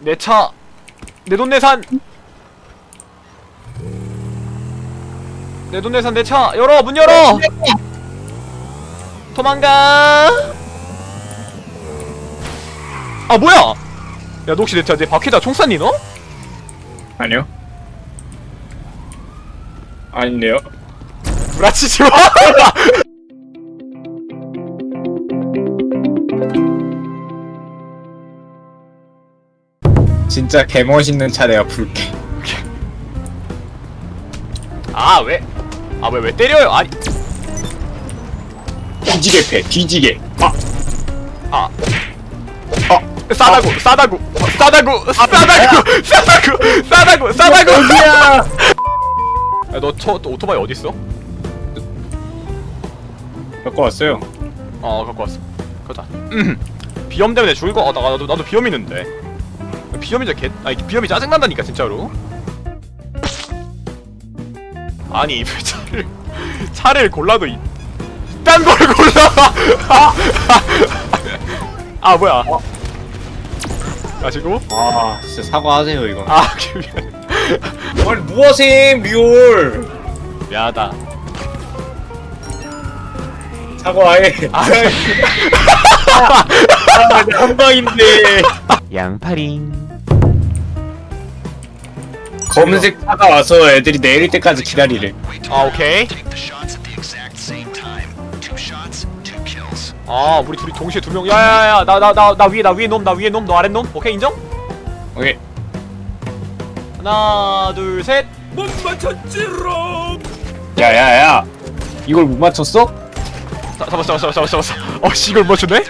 내 차 내 돈내산 내 돈내산 내 차 열어 문 열어 도망가 아 뭐야 야 너 혹시 내 차내 바퀴다 총 쐈니 너? 아니요. 아닌데요. 불아치지 마 진짜 개멋있는 차 내가 불게. 아 왜? 아 왜 왜 때려요? 아니 뒤지게 패, 뒤지게. 아, 아 싸다고 싸다고 싸다고 싸다고 싸다고 싸다고 싸다고 어디야? 야너저 오토바이 어디 있어? 갖고 왔어요. 어 갖고 왔어 가자 음. 비염 때문에 죽을 거 같다 나도 나도 비염 있는데 비염이 개 아니 비염이 짜증 난다니까 진짜로. 아니 왜 차를 차를 골라도 이 딴 걸 골라! 아 뭐야? 가지고? 아, 진짜 사과하세요 이거. 아 미안 아니 뭐하셈 리올. 미안하다. 사과해. 아, 아, 한 방인데. 양파링 검은색 차가 와서 애들이 내릴 때까지 기다리래. 아 오케이 아 우리 둘이 동시에 두명 야야야 나 나 나 나 위에 나 위에 놈나 위에 놈너 아래 놈 오케이 인정? 오케이. 하나 둘셋 못 맞췄지롱 야야야. 이걸 못 맞췄어? 잡았어 잡았어 잡았어 잡았어 어씨 어, 이걸 맞추네?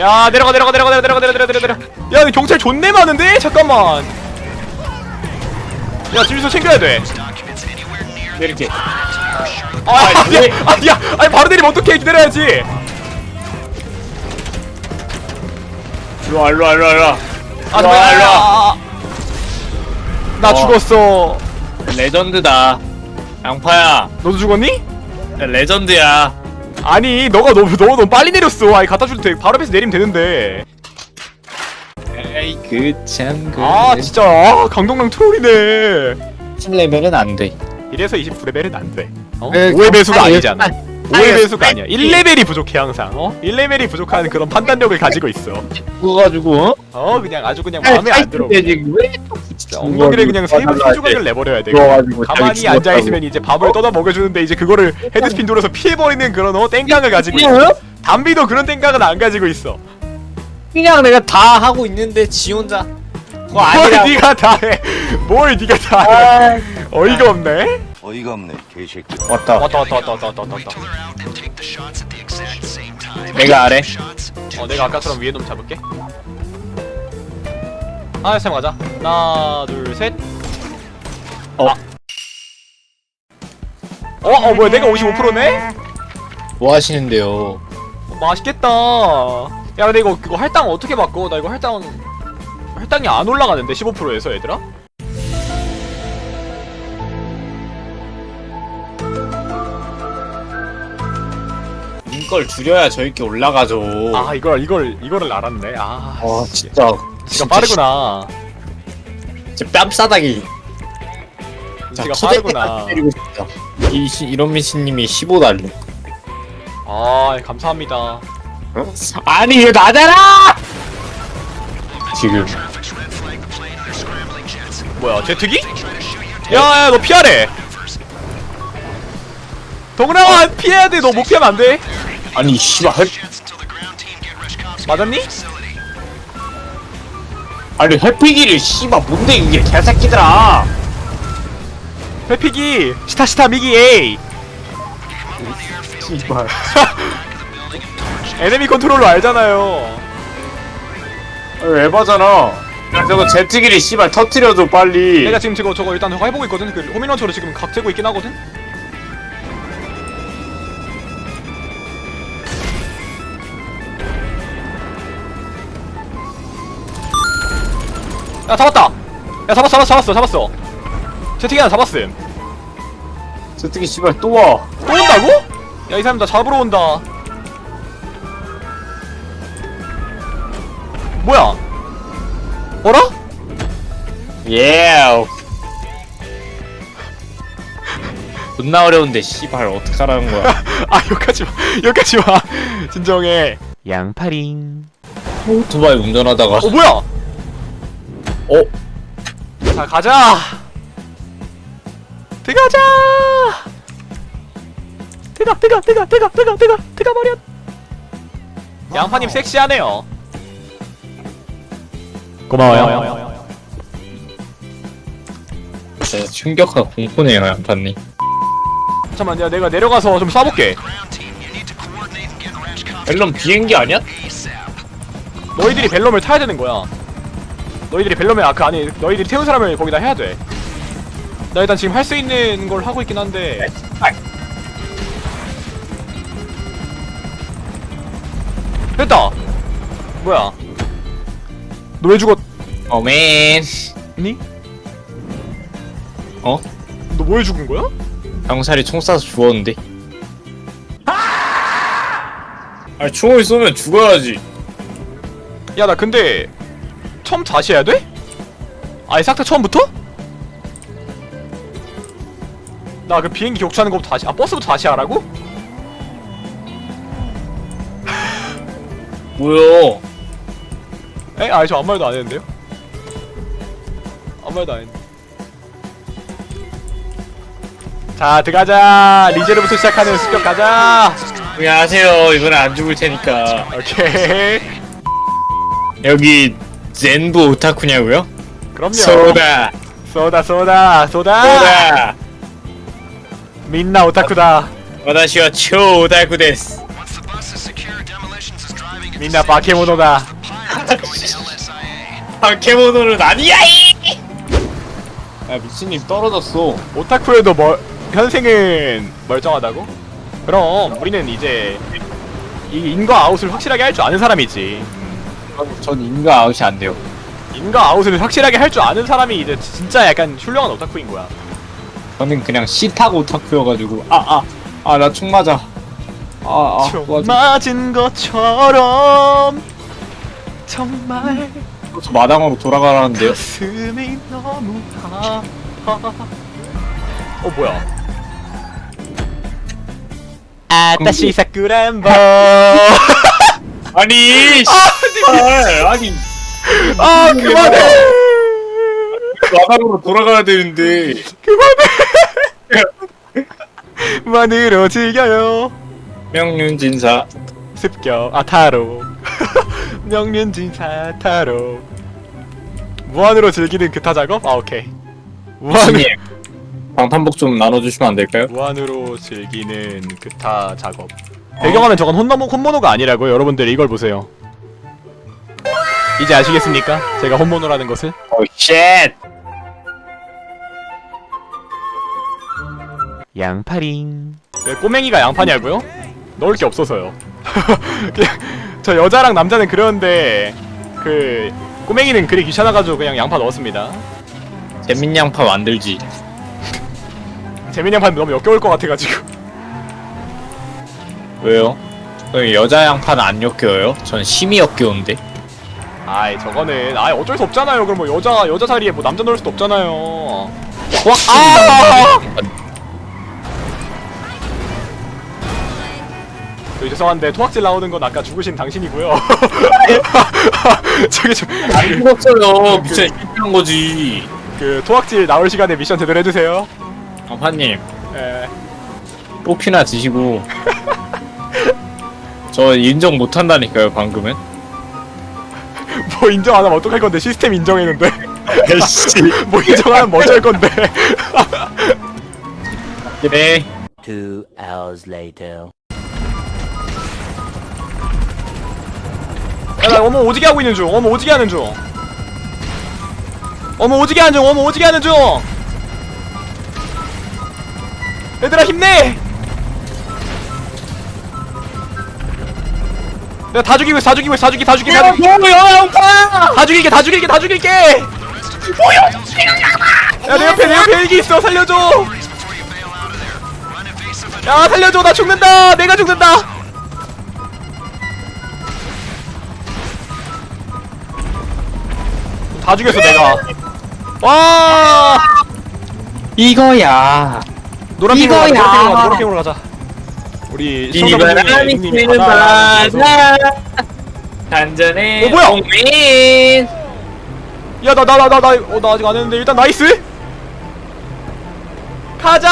야 내려가 내려가 내려가 내려가 내려가 내려가 내려가 야 경찰 존내 많은데? 잠깐만 야 주유소 챙겨야 돼 내릴게. 아, 아, 아니야, 왜? 아니 야, 아니 바로 내리면 어떡해 기다려야지. 일로 와, 일로 와, 일로 와, 일로 와. 아, 일로 와, 일로 와. 아, 아. 나 어. 죽었어. 레전드다. 양파야. 너도 죽었니? 레전드야. 아니, 너가 너무 너무 너무 빨리 내렸어. 아니 갖다 줄 때 바로 앞에서 내리면 되는데. 에이 그참 그. 아, 진짜 아, 강동랑 트롤이네. 10레벨은 안 돼. 이래서 29레벨은 안 돼. 어? 그, 5의 배수가 아니, 아니잖아. 아니, 5의 아니, 배수가 아니, 아니야. 1레벨이 부족해 항상. 어? 1레벨이 부족한 그런 판단력을 가지고 있어. 그거 가지고 어, 그냥 아주 그냥 마음에 안 들어. 진짜 엉덩이를 그냥 세, 세 조각을 내버려야 돼. 가만히 자기 앉아 죽었다고. 있으면 이제 밥을 떠다 먹여주는데 이제 그거를 헤드스핀 돌아서 피해버리는 그런 어 땡깡을 가지고 있어. 담비도 그런 땡깡은 안 가지고 있어. 그냥 내가 다 하고 있는데 지 혼자 그거 뭘 아니라 네가 다 해? 뭘 네가 다 해? 아, 어이가 없네. 어이가 없네 개새끼 왔다 왔다 왔다 왔다 왔다 왔다 왔다. 내가 아래 어 내가 아까처럼 위에 놈 잡을게. 하나 셋 가자. 하나 둘 셋. 어. 아. 어, 어 뭐야 내가 55%네? 뭐 하시는데요 맛있겠다. 야 근데 이거 그거 할당 어떻게 바꿔? 나 이거 할당 할당이 안 올라가는데 15%에서 얘들아? 인걸 줄여야 저렇게 올라가죠 아 이걸 이걸 이거를 알았네. 아와 진짜 지가 빠르구나. 진짜 뺨싸다기 지가 빠르구나. 이, 시- 이런 미신님이 15달러 아 감사합니다. 아니 이거 나잖아 지금. 뭐야 제트기? 야야 너 피하래. 동훈아 피해야 돼. 너 못 피하면 안 돼. 아니 씨발 cops 맞았니? 아니 회피기를 씨발 뭔데 이게 개새끼들아 회피기 시타 시타 미기 에이. 씨발 에네미 컨트롤러 알잖아요. 에바잖아 야, 저거 제트기를 씨발 터트려줘 빨리 내가 지금 저거 저거 일단 해보고 있거든. 그 호미넌처로 지금 각 재고 있긴 하거든. 야 잡았다. 야 잡았어 잡았어 잡았어 잡았어. 채팅이 하나 잡았음. 제트기 씨발 또 와 또 온다고? 야 이 사람 나 잡으러 온다. 뭐야? 어라? 예. 존나 어려운데 씨발 어떡하라는 거야. 아 여기까지 마. 여기까지 마. 진정해. 양파링. 오토바이 운전하다가. 어 뭐야? 어? 자 가자. 들어가자. 들어가 들어가 들어가 들어가 들어가 들어가 들어가 버려. 양파님 섹시하네요 고마워요. 진짜 충격과 공포네요 양파님. 잠깐만 야, 내가 내려가서 좀 쏴볼게. 앨런 비행기 아니야? 너희들이 벨럼을 타야 되는 거야. 너희들이 벨럼을 아그 아니 너희들이 태운 사람을 거기다 해야 돼 나 일단 지금 할 수 있는 걸 하고 있긴 한데. 됐다! 뭐야 너 왜 죽었니? 어맨. 어? 너 뭐에 죽은 거야? 병살이 총 쏴서 죽었는데. 아니 총을 쏘면 죽어야지. 야 나 근데 처음 다시 해야 돼? 아예 싹 다 처음부터? 나 그 비행기 격추하는 것부터 다시 아 버스부터 다시 하라고? 뭐야? 에? 아니 저 아무 말도 안 했는데요? 아무 말도 안 했는데 자 들어가자 리제르부터 시작하는 습격 가자 그냥 하세요. 이건 안 죽을 테니까. 오케이 여기 젠부 오타쿠냐고요? 그럼요 소다. 쏘다 쏘다 쏘다 소다. 민나 오타쿠다 와다시와 초 오타쿠 데스. 민나 바케모노다 LSIA. 바케모노는 아니야 이! 야 미친님 떨어졌어. 오타쿠에도 멀 현생은 멀쩡하다고? 그럼 우리는 이제 이 인과 아웃을 확실하게 할 줄 아는 사람이지 전 인가 아웃이 안 돼요. 인과 아웃을 확실하게 할 줄 아는 사람이 이제 진짜 약간 훌륭한 오타쿠인 거야 저는 그냥 시타고 오타쿠여가지고 아아 아 나 총 맞아. 아아 총 도와줘. 맞은 것처럼 정말 저 마당으로 돌아가라는데요. 가슴이 너무 아파. 어 뭐야? 아따시 사쿠란보. 아니 씨발. 아니. 아 그만해. 마당으로 돌아가야 되는데. 만으로 즐겨요. 명륜진사. 습격. 아 타로 명륜진 사 타로 무한으로 즐기는 그타 작업? 아 오케이 무한으로 미친님 방탄복 좀 나눠주시면 안 될까요? 무한으로 즐기는 그타 작업 배경화면 저건 혼모노, 혼모노가 아니라고요 여러분들 이걸 보세요 이제 아시겠습니까? 제가 혼모노라는 것을 오 쉣. 양파링 왜 꼬맹이가 양파냐고요? 넣을 게 없어서요 그냥 저 여자랑 남자는 그러는데 그 꼬맹이는 그리 귀찮아가지고 그냥 양파 넣었습니다 재민 양파 만들지. 재민 양파 너무 역겨울 것 같아가지고 왜요? 그 여자 양파는 안 역겨워요? 전 심이 역겨운데. 아이 저거는 아이 어쩔 수 없잖아요 그럼 뭐 여자 여자 자리에 뭐 남자 넣을 수도 없잖아요 아! 저 죄송한데 토악질 나오는 건 아까 죽으신 당신이고요 저기 좀 안 죽었어요. 미쳐 실패한 거지. 그 토악질 나올 시간에 미션 제대로 해주세요 양파님 에 뽑히나 드시고. 저 인정 못 한다니까요 방금은. 뭐 인정 안 하면 어떡할 건데 시스템 인정했는데 아이씨. 뭐 인정하면 뭐 어쩔 건데 그래. Two hours later. 어머 오지게 하고 있는 중. 어머 오지게 하는 중. 어머 오지게 하는 중. 어머 오지게 하는 중. 얘들아 힘내! 내가 다 죽이고 있어 다 죽이고 있어 다 죽이 다 죽이 다 죽이 뭐야 양파! 다 죽일게 다 죽일게 다 죽일게! 야내 옆에 내 옆에 일기 있어. 살려줘. 야 살려줘. 나 죽는다. 내가 죽는다 다다 죽였어 내가 와 이거야. 노란핑으로 가자 이거야. 가자 노란핑으로 가자 우리 시청자분들이 이바람이 형님이 는 바다 바다. 단전에 어, 뭐야? 옥민. 야나 나 나나나어나 아직 안 했는데 일단 나이스 가자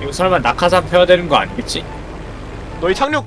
이거 설마 낙하산 펴야 되는 거 아니겠지? 너희 착륙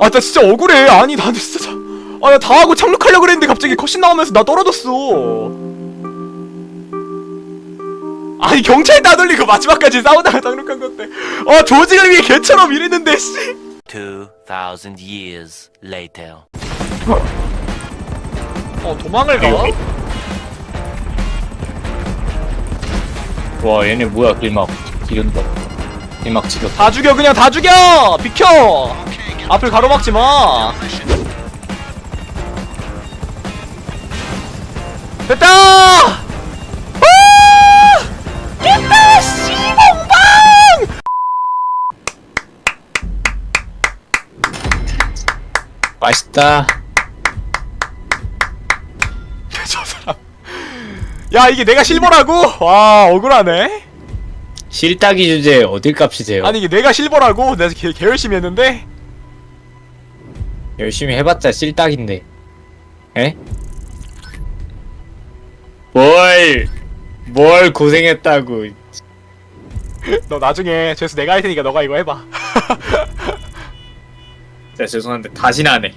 아 나 진짜 억울해 아니 나는 진짜 아 나 다 하고 착륙하려고 그랬는데 갑자기 컷신 나오면서 나 떨어졌어 아니 경찰 따돌리고 마지막까지 싸우다가 착륙한 건데 아 조직을 위해 개처럼 일했는데 씨 2,000 years later. 어 도망을 가? 와 얘네 뭐야 길막 지른다. 길막 지렸다. 다 죽여 그냥 다 죽여 비켜 앞을 가로막지 마. 됐다! 아! 됐다 씨봉방! 맛있다. 저 사람. 야 이게 내가 실버라고? 와 억울하네. 실따기 주제 어딜 값이세요? 아니 이게 내가 실버라고? 내가 개, 개 열심히 했는데 열심히 해봤자 실딱인데. 에? 뭘, 뭘 고생했다고. 너 나중에 죄수 내가 할 테니까 너가 이거 해봐 진짜 죄송한데 다시는 안 해.